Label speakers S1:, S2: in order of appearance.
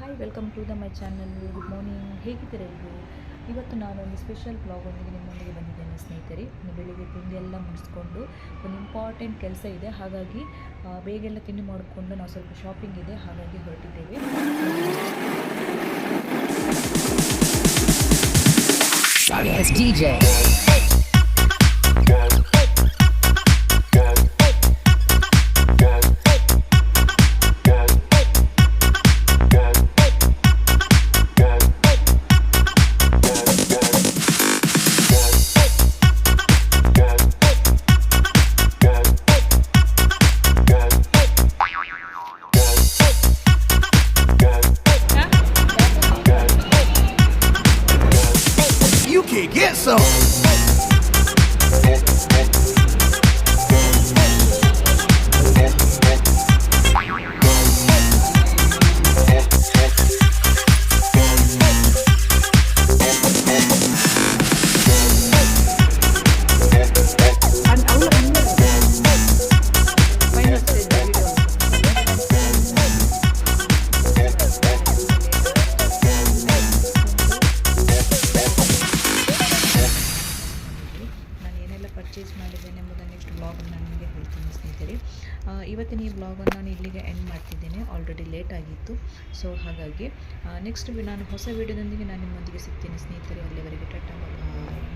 S1: Hi welcome to the my channel good morning ಹೇಗಿದ್ದೀರ ಎಲ್ಲರೂ ಇವತ್ತು ನಾನೊಂದು ಸ್ಪೆಷಲ್ ಬ್ಲಾಗೊಂದಿಗೆ ನಿಮ್ಮೊಂದಿಗೆ ಬಂದಿದ್ದೇನೆ, ಸ್ನೇಹಿತರೆ. ಬೆಳಿಗ್ಗೆ ತಿಂಡಿ ಎಲ್ಲ ಮುಗಿಸ್ಕೊಂಡು ಒಂದು ಇಂಪಾರ್ಟೆಂಟ್ ಕೆಲಸ ಇದೆ. ಹಾಗಾಗಿ ಬೇಗೆಲ್ಲ ತಿಂಡಿ ಮಾಡಿಕೊಂಡು ನಾವು ಸ್ವಲ್ಪ ಶಾಪಿಂಗ್ ಇದೆ. ಹಾಗಾಗಿ ಹೊರಟಿದ್ದೇವೆ.
S2: DJ.
S3: You can get some.
S1: Purchase ಮಾಡಿದ್ದೇನೆ ಎಂಬುದನ್ನು ನೆಕ್ಸ್ಟ್ ಬ್ಲಾಗನ್ನು ನಾನು ನಿಮಗೆ ಹೇಳ್ತೀನಿ ಸ್ನೇಹಿತರೆ. ಇವತ್ತಿನ ಈ ಬ್ಲಾಗನ್ನು ನಾನು ಇಲ್ಲಿಗೆ ಎಂಡ್ ಮಾಡ್ತಿದ್ದೇನೆ. ಆಲ್ರೆಡಿ ಲೇಟ್ ಆಗಿತ್ತು. ಸೊ ಹಾಗಾಗಿ ನೆಕ್ಸ್ಟ್ ನಾನು ಹೊಸ ವೀಡಿಯೋದೊಂದಿಗೆ ನಾನು ನಿಮ್ಮೊಂದಿಗೆ ಸಿಗ್ತೀನಿ ಸ್ನೇಹಿತರೆ. ಅಲ್ಲಿವರೆಗೆ ಟಾಟಾ, ಬಾಯ್.